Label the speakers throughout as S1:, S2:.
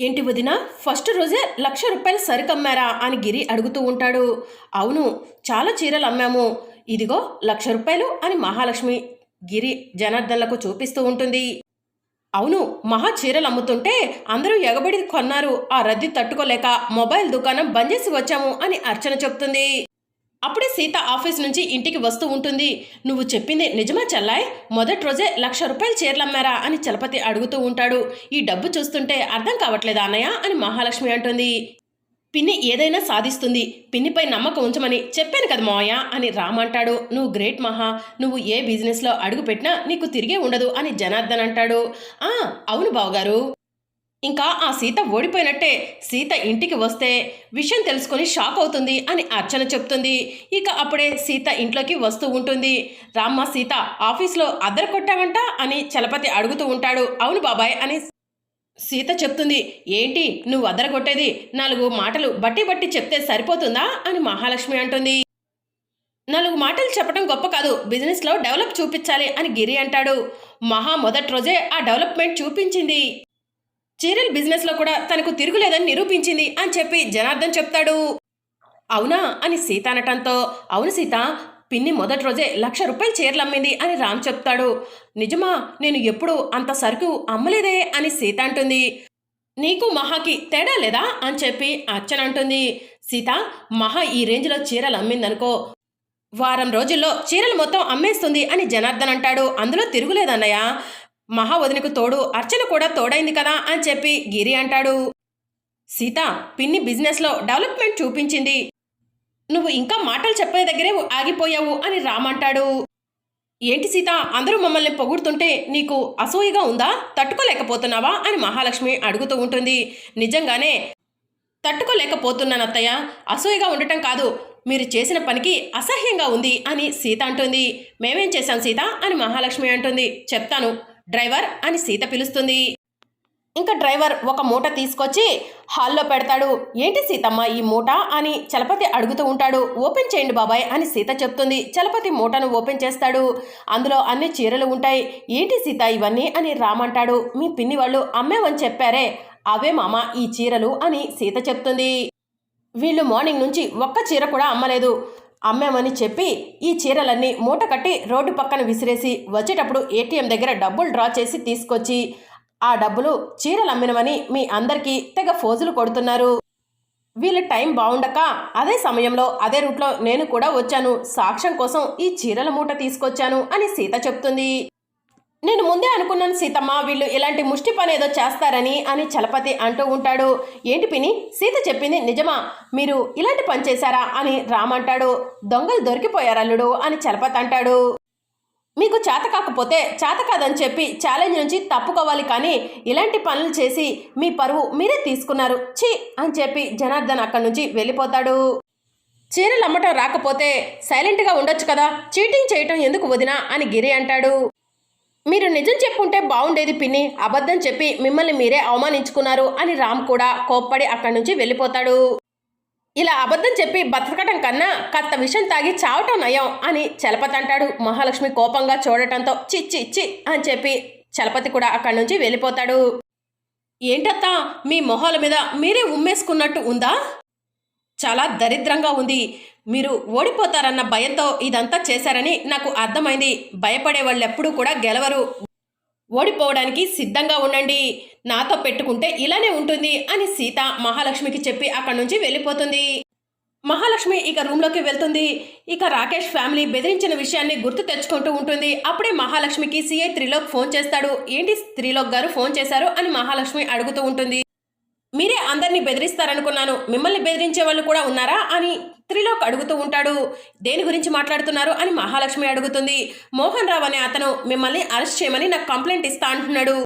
S1: ఏంటి వదిన? ఫస్ట్ రోజే లక్ష రూపాయలు సరికమ్మారా అని గిరి అడుగుతూ ఉంటాడు. అవును చాలా చీరలు అమ్మాము. ఇదిగో లక్ష రూపాయలు అని మహాలక్ష్మి గిరి జనార్దన్లకు చూపిస్తూ ఉంటుంది. అవును మహా చీరలు అమ్ముతుంటే అందరూ ఎగబడి కొన్నారు. ఆ రద్దీ తట్టుకోలేక మొబైల్ దుకాణం బంద్ చేసి వచ్చాము అని అర్చన చెప్తుంది. అప్పుడే సీత ఆఫీస్ నుంచి ఇంటికి వస్తూ ఉంటుంది. నువ్వు చెప్పింది నిజమా చెల్లాయ్? మొదటి రోజే లక్ష రూపాయలు చీరలమ్మారా? అని చలపతి అడుగుతూ ఉంటాడు. ఈ డబ్బు చూస్తుంటే అర్థం కావట్లేదా అన్నయ్య? అని మహాలక్ష్మి అంటుంది. పిన్ని ఏదైనా సాధిస్తుంది. పిన్నిపై నమ్మకం ఉంచమని చెప్పాను కదా మావయ్య అని రామ్ అంటాడు. నువ్వు గ్రేట్ మహా. నువ్వు ఏ బిజినెస్లో అడుగు పెట్టినా నీకు తిరిగే ఉండదు అని జనార్దన్ అంటాడు. ఆ అవును బావగారు. ఇంకా ఆ సీత ఓడిపోయినట్టే సీత ఇంటికి వస్తే విషయం తెలుసుకొని షాక్ అవుతుంది అని అర్చన చెప్తుంది. ఇక అప్పుడే సీత ఇంట్లోకి వస్తూ ఉంటుంది. రామ్మ సీత ఆఫీస్లో అద్దరు కొట్టావంట అని చలపతి అడుగుతూ ఉంటాడు. అవును బాబాయ్ అని సీత చెప్తుంది. ఏంటి నువ్వు అదరగొట్టేది నాలుగు మాటలు బట్టి బట్టి చెప్తే సరిపోతుందా అని మహాలక్ష్మి అంటుంది. నాలుగు మాటలు చెప్పడం గొప్ప కాదు. బిజినెస్లో డెవలప్ చూపించాలి అని గిరి అంటాడు. మహా మొదటి రోజే ఆ డెవలప్మెంట్ చూపించింది. చీరల బిజినెస్లో కూడా తనకు తిరుగులేదని నిరూపించింది అని చెప్పి జనార్దన్ చెప్తాడు. అవునా? అని సీత అనటంతో అవును సీత పిన్ని మొదటి రోజే లక్ష రూపాయలు చీరలు అమ్మింది అని రామ్ చెప్తాడు. నిజమా? నేను ఎప్పుడు అంత సరుకు అమ్మలేదే అని సీత అంటుంది. నీకు మహాకి తేడా లేదా? అని చెప్పి అర్చన అంటుంది. సీత మహా ఈ రేంజ్లో చీరలు అమ్మిందనుకో వారం రోజుల్లో చీరలు మొత్తం అమ్మేస్తుంది అని జనార్దన్ అంటాడు. అందులో తిరుగులేదన్నయ్య మహా వదినకు తోడు అర్చన కూడా తోడైంది కదా అని చెప్పి గిరి అంటాడు. సీత పిన్ని బిజినెస్లో డెవలప్మెంట్ చూపించింది. నువ్వు ఇంకా మాటలు చెప్పే దగ్గరే ఆగిపోయావు అని రామంటాడు ఏంటి సీత అందరూ మమ్మల్ని పొగుడుతుంటే నీకు అసూయగా ఉందా? తట్టుకోలేకపోతున్నావా? అని మహాలక్ష్మి అడుగుతూ ఉంటుంది. నిజంగానే తట్టుకోలేకపోతున్నాను అత్తయ్య అసూయగా ఉండటం కాదు మీరు చేసిన పనికి అసహ్యంగా ఉంది అని సీత అంటుంది. మేమేం చేశాం సీత? అని మహాలక్ష్మి అంటుంది. చెప్తాను. డ్రైవర్ అని సీత పిలుస్తుంది. ఇంకా డ్రైవర్ ఒక మూట తీసుకొచ్చి హాల్లో పెడతాడు. ఏంటి సీతమ్మ ఈ మూట? అని చలపతి అడుగుతూ ఉంటాడు. ఓపెన్ చేయండి బాబాయ్ అని సీత చెప్తుంది. చలపతి మూటను ఓపెన్ చేస్తాడు. అందులో అన్ని చీరలు ఉంటాయి. ఏంటి సీత ఇవన్నీ? అని రామంటాడు మీ పిన్ని వాళ్ళు అమ్మేవని చెప్పారే. అవే మామ ఈ చీరలు అని సీత చెప్తుంది. వీళ్ళు మార్నింగ్ నుంచి ఒక్క చీర కూడా అమ్మలేదు. అమ్మామని చెప్పి ఈ చీరలన్నీ మూట కట్టి రోడ్డు పక్కన విసిరేసి వచ్చేటప్పుడు ఏటీఎం దగ్గర డబ్బులు డ్రా చేసి తీసుకొచ్చి ఆ డబ్బులు చీరలు అమ్మినవని మీ అందరికీ తెగ ఫోజులు కొడుతున్నారు. వీళ్ళ టైం బాగుండక అదే సమయంలో అదే రూట్లో నేను కూడా వచ్చాను. సాక్ష్యం కోసం ఈ చీరల మూట తీసుకొచ్చాను అని సీత చెప్తుంది. నేను ముందే అనుకున్నాను సీతమ్మ వీళ్ళు ఇలాంటి ముష్టి పని ఏదో చేస్తారని అని చలపతి అంటూ ఉంటాడు. ఏంటి పిని సీత చెప్పింది నిజమా? మీరు ఇలాంటి పని చేశారా అని రామ్ అంటాడు. దొంగలు దొరికిపోయారల్లుడు అని చలపతి అంటాడు. మీకు చేత కాకపోతే చేత కాదని చెప్పి ఛాలెంజ్ నుంచి తప్పుకోవాలి కానీ ఇలాంటి పనులు చేసి మీ పరువు మీరే తీసుకున్నారు. ఛీ! అని చెప్పి జనార్దన్ అక్కడి నుంచి వెళ్ళిపోతాడు. చీరలు అమ్మటం రాకపోతే సైలెంట్గా ఉండొచ్చు కదా? చీటింగ్ చేయటం ఎందుకు వదినా? అని గిరి అంటాడు. మీరు నిజం చెప్పుంటే బాగుండేది పిన్ని. అబద్ధం చెప్పి మిమ్మల్ని మీరే అవమానించుకున్నారు అని రామ్ కూడా కోప్పడి అక్కడి నుంచి వెళ్ళిపోతాడు. ఇలా అబద్ధం చెప్పి బతకటం కన్నా కత్త విషం తాగి చావటం నయం అని చలపతి అంటాడు. మహాలక్ష్మి కోపంగా చూడటంతో చి చి చి అని చెప్పి చలపతి కూడా అక్కడి నుంచి వెళ్ళిపోతాడు. ఏంటత్తా? మీ మొహాల మీద మీరే ఉమ్మేసుకున్నట్టు ఉందా? చాలా దరిద్రంగా ఉంది. మీరు ఓడిపోతారన్న భయంతో ఇదంతా చేశారని నాకు అర్థమైంది. భయపడే వాళ్ళు ఎప్పుడూ కూడా గెలవరు. ఓడిపోవడానికి సిద్ధంగా ఉండండి. నాతో పెట్టుకుంటే ఇలానే ఉంటుంది అని సీత మహాలక్ష్మికి చెప్పి అక్కడి నుంచి వెళ్ళిపోతుంది. మహాలక్ష్మి ఇక రూమ్లోకి వెళ్తుంది. ఇక రాకేష్ ఫ్యామిలీ బెదిరించిన విషయాన్ని గుర్తు తెచ్చుకుంటూ ఉంటుంది. అప్పుడే మహాలక్ష్మికి సిఐ త్రిలోక్ ఫోన్ చేస్తాడు. ఏంటి త్రిలోక్ గారు ఫోన్ చేశారు అని మహాలక్ష్మి అడుగుతూ ఉంటుంది. మీరే అందరినీ బెదిరిస్తారనుకున్నాను. మిమ్మల్ని బెదిరించే వాళ్ళు కూడా ఉన్నారా? అని త్రిలోక్ అడుగుతూ ఉంటాడు. దేని గురించి మాట్లాడుతున్నారు? అని మహాలక్ష్మి అడుగుతుంది. మోహన్ రావు అనే అతను మిమ్మల్ని అరెస్ట్ చేయమని నాకు కంప్లైంట్ ఇస్తా అంటున్నాడు.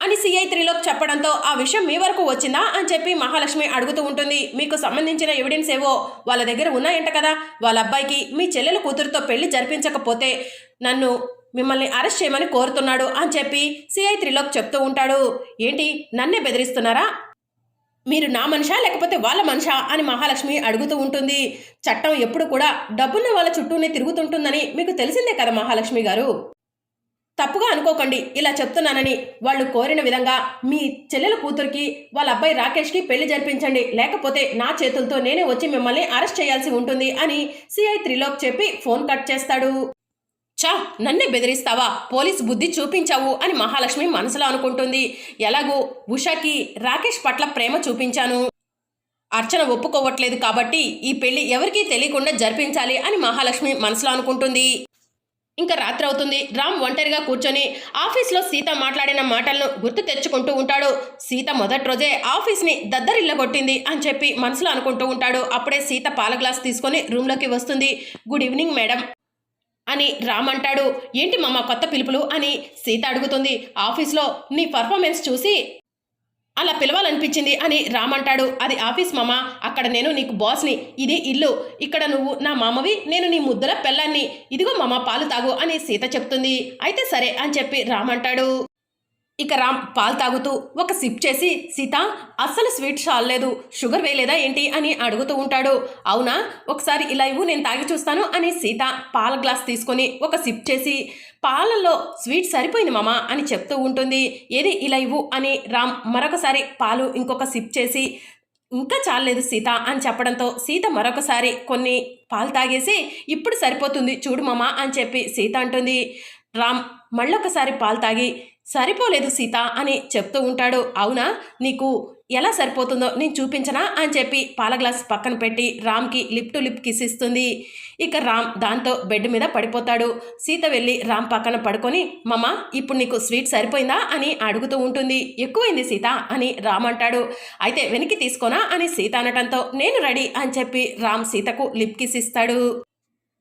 S1: అని సిఐ త్రిలోక్ చెప్పడంతో ఆ విషయం మీ వరకు వచ్చిందా? అని చెప్పి మహాలక్ష్మి అడుగుతూ ఉంటుంది. మీకు సంబంధించిన ఎవిడెన్స్ ఏవో వాళ్ళ దగ్గర ఉన్నాయంట కదా? వాళ్ళ అబ్బాయికి మీ చెల్లెల కూతురుతో పెళ్ళి జరిపించకపోతే నన్ను మిమ్మల్ని అరెస్ట్ చేయమని కోరుతున్నాడు అని చెప్పి సిఐ త్రిలోక్ చెప్తూ ఉంటాడు. ఏంటి? నన్నే బెదిరిస్తున్నారా? మీరు నా మనిషా లేకపోతే వాళ్ళ మనిషా అని మహాలక్ష్మి అడుగుతూ ఉంటుంది. చట్టం ఎప్పుడు కూడా డబ్బున్న వాళ్ళ చుట్టూనే తిరుగుతుంటుందని మీకు తెలిసిందే కదా మహాలక్ష్మి గారు? తప్పుగా అనుకోకండి. ఇలా చెప్తున్నానని వాళ్ళు కోరిన విధంగా మీ చెల్లెల కూతురికి వాళ్ళ అబ్బాయి రాకేష్కి పెళ్ళి జరిపించండి. లేకపోతే నా చేతులతో నేనే వచ్చి మిమ్మల్ని అరెస్ట్ చేయాల్సి ఉంటుంది అని సిఐ త్రిలోక్ చెప్పి ఫోన్ కట్ చేస్తాడు. చా నన్నే బెదిరిస్తావా? పోలీస్ బుద్ధి చూపించావు అని మహాలక్ష్మి మనసులో అనుకుంటుంది. ఎలాగూ ఉషాకి రాకేష్ పట్ల ప్రేమ చూపించాను. అర్చన ఒప్పుకోవట్లేదు కాబట్టి ఈ పెళ్ళి ఎవరికీ తెలియకుండా జరిపించాలి అని మహాలక్ష్మి మనసులో అనుకుంటుంది. ఇంకా రాత్రి అవుతుంది. రామ్ ఒంటరిగా కూర్చొని ఆఫీస్లో సీత మాట్లాడిన మాటలను గుర్తు తెచ్చుకుంటూ ఉంటాడు. సీత మొదటి రోజే ఆఫీస్ని దద్దరిల్లగొట్టింది అని చెప్పి మనసులో అనుకుంటూ ఉంటాడు. అప్పుడే సీత పాల గ్లాస్ తీసుకొని రూమ్లోకి వస్తుంది. Good evening madam. అని రామ్ అంటాడు ఏంటి మామ కొత్త పిలుపులు అని సీత అడుగుతుంది. ఆఫీస్లో నీ పర్ఫార్మెన్స్ చూసి అలా పిలవాలనిపించింది అని రామ్ అంటాడు అది ఆఫీస్ మామ అక్కడ నేను నీకు బాస్ని ఇది ఇల్లు ఇక్కడ నువ్వు నా మామవి నేను నీ ముద్దుల పెళ్ళాన్ని ఇదిగో మామ పాలు తాగు అని సీత చెప్తుంది. అయితే సరే అని చెప్పి రామ్ అంటాడు ఇక రామ్ పాలు తాగుతూ ఒక సిప్ చేసి సీత అస్సలు స్వీట్ చాలలేదు షుగర్ వేయలేదా ఏంటి అని అడుగుతూ ఉంటాడు. అవునా? ఒకసారి ఇలా ఇవ్వు నేను తాగి చూస్తాను అని సీత పాల గ్లాస్ తీసుకొని ఒక సిప్ చేసి పాలల్లో స్వీట్ సరిపోయింది మామ అని చెప్తూ ఉంటుంది. ఏది ఇలా ఇవ్వు అని రామ్ మరొకసారి పాలు ఇంకొక సిప్ చేసి ఇంకా చాలేదు సీత అని చెప్పడంతో సీత మరొకసారి కొన్ని పాలు తాగేసి ఇప్పుడు సరిపోతుంది చూడు మామ అని చెప్పి సీత అంటుంది. రామ్ మళ్ళొకసారి పాలు తాగి సరిపోలేదు సీత అని చెప్తూ ఉంటాడు. అవునా? నీకు ఎలా సరిపోతుందో నేను చూపించనా? అని చెప్పి పాల గ్లాస్ పక్కన పెట్టి రామ్కి లిప్ టు లిప్ కిస్ ఇస్తుంది. ఇక రామ్ దాంతో బెడ్ మీద పడిపోతాడు. సీత వెళ్ళి రామ్ పక్కన పడుకొని మమ్మ ఇప్పుడు నీకు స్వీట్ సరిపోయిందా? అని అడుగుతూ ఉంటుంది. ఎక్కువైంది సీత అని రామ్ అంటాడు. అయితే వెనక్కి తీసుకోనా? అని సీత అనటంతో నేను రెడీ అని చెప్పి రామ్ సీతకు లిప్ కిస్ ఇస్తాడు.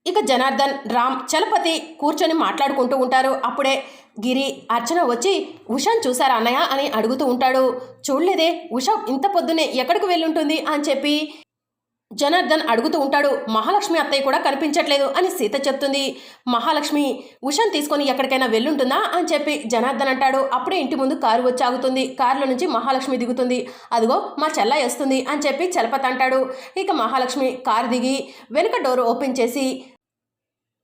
S1: ఇక జనార్దన్ రామ్ చలపతి కూర్చొని మాట్లాడుకుంటూ ఉంటారు. అప్పుడే గిరి అర్చన వచ్చి ఉషాన్ చూసారా అన్నయ్య? అని అడుగుతూ ఉంటాడు. చూడలేదే ఉష ఇంత పొద్దునే ఎక్కడికి వెళ్ళుంటుంది? అని చెప్పి జనార్దన్ అడుగుతూ ఉంటాడు. మహాలక్ష్మి అత్తయ్య కూడా కనిపించట్లేదు అని సీత చెప్తుంది. మహాలక్ష్మి ఉషాన్ తీసుకొని ఎక్కడికైనా వెళ్ళుంటుందా? అని చెప్పి జనార్దన్ అంటాడు. అప్పుడే ఇంటి ముందు కారు వచ్చి ఆగుతుంది. కారులో నుంచి మహాలక్ష్మి దిగుతుంది. అదిగో మా చెల్ల వస్తుంది అని చెప్పి చలపతి అంటాడు. ఇక మహాలక్ష్మి కారు దిగి వెనుక డోర్ ఓపెన్ చేసి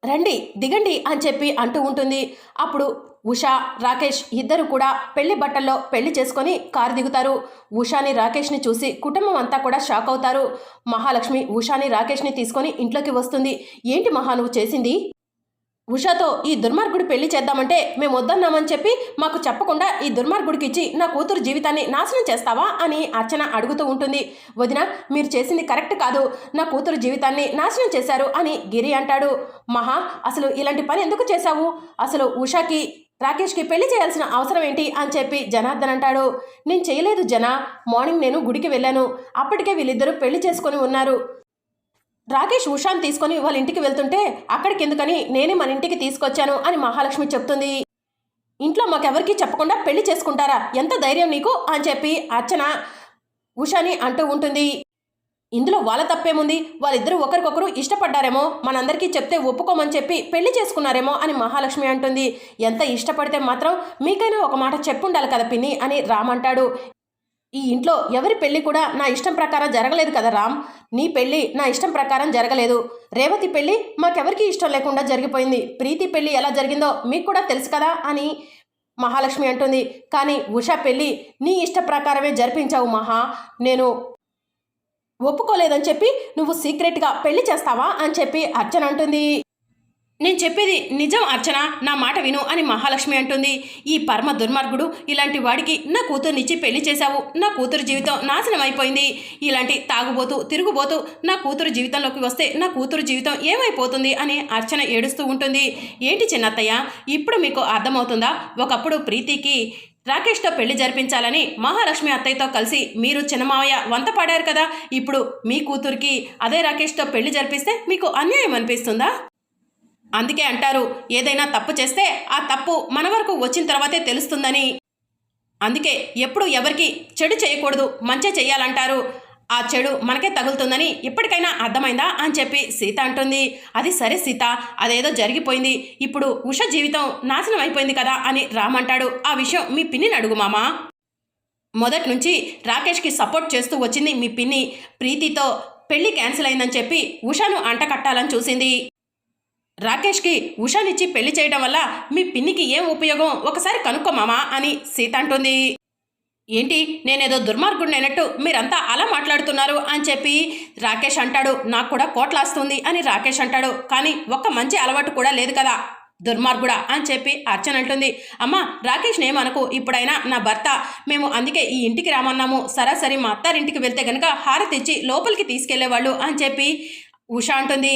S1: రండి దిగండి అని చెప్పి అంటూ ఉంటుంది. అప్పుడు ఉషా రాకేష్ ఇద్దరు కూడా పెళ్ళి బట్టల్లో పెళ్ళి చేసుకొని కారు దిగుతారు. ఉషాని రాకేష్ని చూసి కుటుంబం అంతా కూడా షాక్ అవుతారు. మహాలక్ష్మి ఉషాని రాకేష్ని తీసుకొని ఇంట్లోకి వస్తుంది. ఏంటి మహా నువ్వు చేసింది? ఉషాతో ఈ దుర్మార్గుడు పెళ్ళి చేద్దామంటే మేము వద్దన్నామని చెప్పి మాకు చెప్పకుండా ఈ దుర్మార్గుడికి ఇచ్చి నా కూతురు జీవితాన్ని నాశనం చేస్తావా అని అర్చన అడుగుతూ ఉంటుంది. వదిన మీరు చేసింది కరెక్ట్ కాదు. నా కూతురు జీవితాన్ని నాశనం చేశారు అని గిరి అంటాడు. మహా అసలు ఇలాంటి పని ఎందుకు చేశావు? అసలు ఉషాకి రాకేష్కి పెళ్ళి చేయాల్సిన అవసరం ఏంటి అని చెప్పి జనార్దన్ అంటాడు. నేను చేయలేదు జన మార్నింగ్ నేను గుడికి వెళ్ళాను. అప్పటికే వీళ్ళిద్దరూ పెళ్ళి చేసుకొని ఉన్నారు. రాకేష్ ఉషాన్ తీసుకొని వాళ్ళ ఇంటికి వెళ్తుంటే అక్కడికి ఎందుకని నేనే మన ఇంటికి తీసుకొచ్చాను అని మహాలక్ష్మి చెప్తుంది. ఇంట్లో మాకెవరికి చెప్పకుండా పెళ్ళి చేసుకుంటారా? ఎంత ధైర్యం నీకు? అని చెప్పి అర్చన ఉషాని అంటూ ఉంటుంది. ఇందులో వాళ్ళ తప్పేముంది? వాళ్ళిద్దరూ ఒకరికొకరు ఇష్టపడ్డారేమో? మనందరికీ చెప్తే ఒప్పుకోమని చెప్పి పెళ్ళి చేసుకున్నారేమో అని మహాలక్ష్మి అంటుంది. ఎంత ఇష్టపడితే మాత్రం మీకైనా ఒక మాట చెప్పుండాలి కదా పిన్ని అని రామ్ అంటాడు. ఈ ఇంట్లో ఎవరి పెళ్ళి కూడా నా ఇష్టం ప్రకారం జరగలేదు కదా రామ్? నీ పెళ్ళి నా ఇష్టం ప్రకారం జరగలేదు. రేవతి పెళ్ళి మాకెవరికి ఇష్టం లేకుండా జరిగిపోయింది. ప్రీతి పెళ్ళి ఎలా జరిగిందో మీకు కూడా తెలుసు కదా అని మహాలక్ష్మి అంటుంది. కానీ ఉషా పెళ్ళి నీ ఇష్ట ప్రకారమే జరిపించావు మహా. నేను ఒప్పుకోలేదని చెప్పి నువ్వు సీక్రెట్గా పెళ్ళి చేస్తావా అని చెప్పి అర్చన అంటుంది. నేను చెప్పేది నిజం అర్చన నా మాట విను అని మహాలక్ష్మి అంటుంది. ఈ పరమ దుర్మార్గుడు ఇలాంటి వాడికి నా కూతురునిచ్చి పెళ్ళి చేశావు నా కూతురు జీవితం నాశనం అయిపోయింది. ఇలాంటి తాగుబోతూ తిరుగుబోతూ నా కూతురు జీవితంలోకి వస్తే నా కూతురు జీవితం ఏమైపోతుంది అని అర్చన ఏడుస్తూ ఉంటుంది. ఏంటి చిన్నత్తయ్య ఇప్పుడు మీకు అర్థమవుతుందా? ఒకప్పుడు ప్రీతికి రాకేష్తో పెళ్ళి జరిపించాలని మహాలక్ష్మి అత్తయ్యతో కలిసి మీరు చిన్నమావయ్య వంత పడారు కదా ఇప్పుడు మీ కూతురికి అదే రాకేష్తో పెళ్ళి జరిపిస్తే మీకు అన్యాయం అనిపిస్తుందా? అందుకే అంటారు ఏదైనా తప్పు చేస్తే ఆ తప్పు మన వరకు వచ్చిన తర్వాతే తెలుస్తుందని. అందుకే ఎప్పుడు ఎవరికి చెడు చేయకూడదు మంచి చేయాలంటారు ఆ చెడు మనకే తగులుతుందని ఇప్పటికైనా అర్థమైందా అని చెప్పి సీత అంటుంది. అది సరే సీత అదేదో జరిగిపోయింది. ఇప్పుడు ఉష జీవితం నాశనం అయిపోయింది కదా అని రామంటాడు ఆ విషయం మీ పిన్నిని అడుగు మామా. మొదటి నుంచి రాకేష్కి సపోర్ట్ చేస్తూ వచ్చింది మీ పిన్ని. ప్రీతితో పెళ్ళి క్యాన్సిల్ అయిందని చెప్పి ఉషాను అంట కట్టాలని చూసింది. రాకేష్కి ఉషానిచ్చి పెళ్ళి చేయడం వల్ల మీ పిన్నికి ఏం ఉపయోగం? ఒకసారి కనుక్కో మామా అని సీత అంటుంది. ఏంటి? నేనేదో దుర్మార్గుడినైనట్టు మీరంతా అలా మాట్లాడుతున్నారు అని చెప్పి రాకేష్ అంటాడు. నాకు కూడా కోట్లాస్తుంది అని రాకేష్ అంటాడు. కానీ ఒక్క మంచి అలవాటు కూడా లేదు కదా. దుర్మార్గుడా అని చెప్పి అర్చన అంటుంది. అమ్మా రాకేష్ నేమనుకు ఇప్పుడైనా నా భర్త. మేము అందుకే ఈ ఇంటికి రామన్నాము. సరాసరి మా అత్తారింటికి వెళ్తే గనక హారతి ఇచ్చి లోపలికి తీసుకెళ్ళేవాళ్ళు అని చెప్పి ఉష అంటుంది.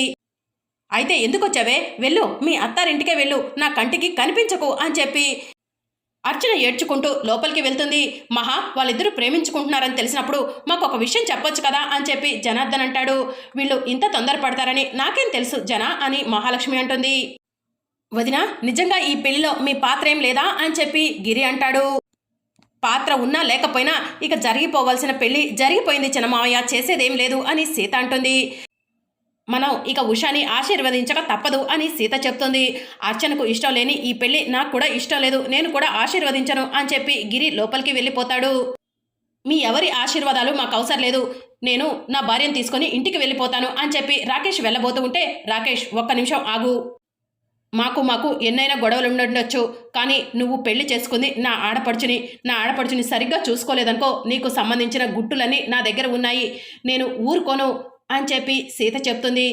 S1: అయితే ఎందుకు వచ్చావే వెళ్ళు. మీ అత్తారింటికే వెళ్ళు. నా కంటికి కనిపించకు అని చెప్పి అర్చన ఏడ్చుకుంటూ లోపలికి వెళ్తుంది. మహా వాళ్ళిద్దరూ ప్రేమించుకుంటున్నారని తెలిసినప్పుడు మాకు ఒక విషయం చెప్పొచ్చు కదా అని చెప్పి జనార్దన్ అంటాడు. వీళ్ళు ఇంత తొందరపడతారని నాకేం తెలుసు జన అని మహాలక్ష్మి అంటుంది. వదిన నిజంగా ఈ పెళ్ళిలో మీ పాత్ర ఏం లేదా అని చెప్పి గిరి అంటాడు. పాత్ర ఉన్నా లేకపోయినా ఇక జరిగిపోవాల్సిన పెళ్ళి జరిగిపోయింది చిన్నమావయ్య చేసేదేం లేదు అని సీత అంటుంది. మనం ఇక ఉషాని ఆశీర్వదించక తప్పదు అని సీత చెప్తుంది. అర్చనకు ఇష్టం లేని ఈ పెళ్ళి నాకు కూడా ఇష్టం లేదు. నేను కూడా ఆశీర్వదించను అని చెప్పి గిరి లోపలికి వెళ్ళిపోతాడు. మీ ఎవరి ఆశీర్వాదాలు మాకు అవసరం లేదు. నేను నా భార్యను తీసుకొని ఇంటికి వెళ్ళిపోతాను అని చెప్పి రాకేష్ వెళ్ళబోతూ ఉంటే రాకేష్ ఒక్క నిమిషం ఆగు. మాకు మాకు ఎన్నైనా గొడవలు ఉండొచ్చు కానీ నువ్వు పెళ్ళి చేసుకుంది నా ఆడపడుచుని. నా ఆడపడుచుని సరిగ్గా చూసుకోలేదనుకో నీకు సంబంధించిన గుట్టులన్నీ నా దగ్గర ఉన్నాయి. నేను ఊరుకోను. అని చెప్పి సీత చెప్తుంది.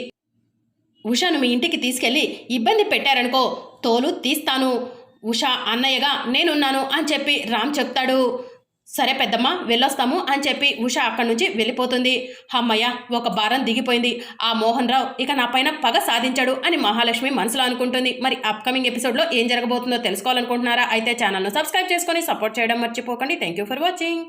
S1: ఉషాను మీ ఇంటికి తీసుకెళ్ళి ఇబ్బంది పెట్టారనుకో తోలు తీస్తాను. ఉషా అన్నయ్యగా నేనున్నాను అని చెప్పి రామ్ చెప్తాడు. సరే పెద్దమ్మ వెళ్ళొస్తాము అని చెప్పి ఉష అక్కడి నుంచి వెళ్ళిపోతుంది. అమ్మయ్య ఒక భారం దిగిపోయింది. ఆ మోహన్ రావు ఇక నా పైన పగ సాధించాడు అని మహాలక్ష్మి మనసులో అనుకుంటుంది. మరి అప్కమింగ్ ఎపిసోడ్లో ఏం జరగబోతుందో తెలుసుకోవాలనుకుంటున్నారా? అయితే ఛానల్ను సబ్స్క్రైబ్ చేసుకొని సపోర్ట్ చేయడం మర్చిపోకండి. Thank you for watching